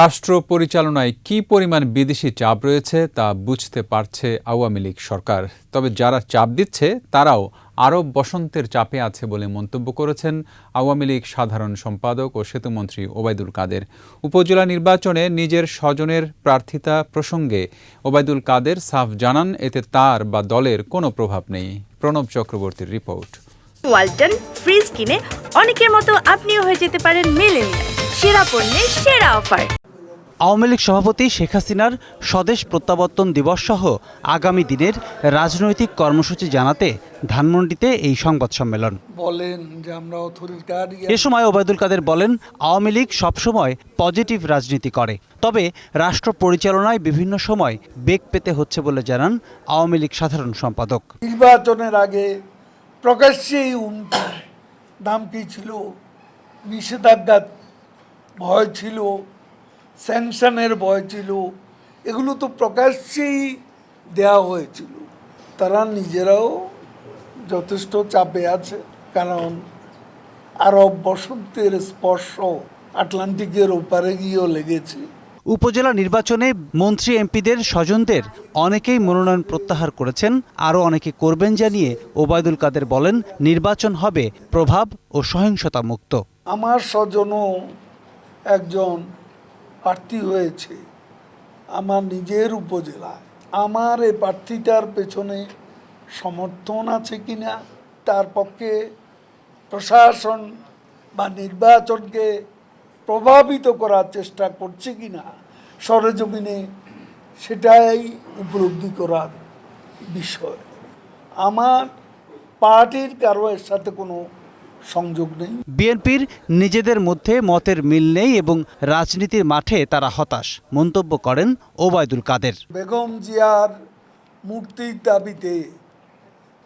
রাষ্ট্র পরিচালনায় কি পরিমাণ বিদেশি চাপ রয়েছে তা বুঝতে পারছে আওয়ামী লীগ সরকার। তবে যারা চাপ দিচ্ছে, তারাও আরব বসন্তের চাপে আছে বলে মন্তব্য করেছেন আওয়ামী লীগ সাধারণ সম্পাদক ও সেতুমন্ত্রী ওবায়দুল কাদের। উপজেলা নির্বাচনে নিজের স্বজনের প্রার্থিতা প্রসঙ্গে ওবায়দুল কাদের সাফ জানান, এতে তার বা দলের কোনো প্রভাব নেই। প্রণব চক্রবর্তীর রিপোর্ট। ওয়ালটন ফ্রিজ কিনে অনেকের মতো আপনিও হয়ে যেতে পারেন মেলেনিয়া সেরা পণ্যের সেরা অফার। আওয়ামী লীগ সভাপতি শেখ হাসিনার স্বদেশ প্রত্যাবর্তন দিবস সহ আগামী দিনের রাজনৈতিক কর্মসূচি জানাতে ধানমন্ডিতে এই সংবাদ সম্মেলন। বলেন যে আমরা এ সময় ওবায়দুল কাদের বলেন আওয়ামী লীগ সবসময় পজিটিভ রাজনীতি করে। তবে রাষ্ট্র পরিচালনায় বিভিন্ন সময় বেগ পেতে হচ্ছে বলে জানান আওয়ামী লীগ সাধারণ সম্পাদক। নির্বাচনের আগে প্রকাশ্যেই হুমকি দামকি ছিল? নিষেধাজ্ঞার ভয় ছিল? স্যাংশনের ভয় ছিল। এগুলো তো প্রকাশ্যেই দেয়া হয়েছিল। তারা নিজেরাও যথেষ্ট চাপে আছে কারণ আরব বসন্তের স্পর্শ আটলান্টিকের ওপারে গিয়েও লেগেছে। উপজেলা নির্বাচনে মন্ত্রী এমপিদের স্বজনদের অনেকেই মনোনয়ন প্রত্যাহার করেছেন। আরও অনেকে করবেন জানিয়ে ওবায়দুল কাদের বলেন নির্বাচন হবে প্রভাব ও সহিংসতা মুক্ত আমার স্বজনও একজন প্রার্থী হয়েছে। আমার নিজের উপজেলায়। আমার এই প্রার্থীটার পেছনে সমর্থন আছে কি না তার পক্ষে প্রশাসন বা নির্বাচনকে প্রভাবিত করার চেষ্টা করছে কি না সরেজমিনে সেটাই উপলব্ধি করার বিষয়। আমার পার্টির কারও সাথে কোনো সংযোগ নেই। বিএনপির নিজেদের মধ্যে মতের মিল নেই এবং রাজনীতির মাঠে তারা হতাশ মন্তব্য করেন ওবায়দুল কাদের। বেগম জিয়ার মুক্তির দাবিতে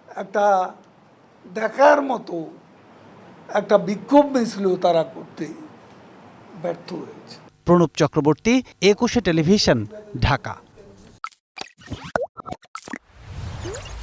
একটা দেখার মতো একটা বিক্ষোভ মিছিল তারা করতে ব্যর্থ হয়েছে। প্রণব চক্রবর্তী একুশে টেলিভিশন ঢাকা।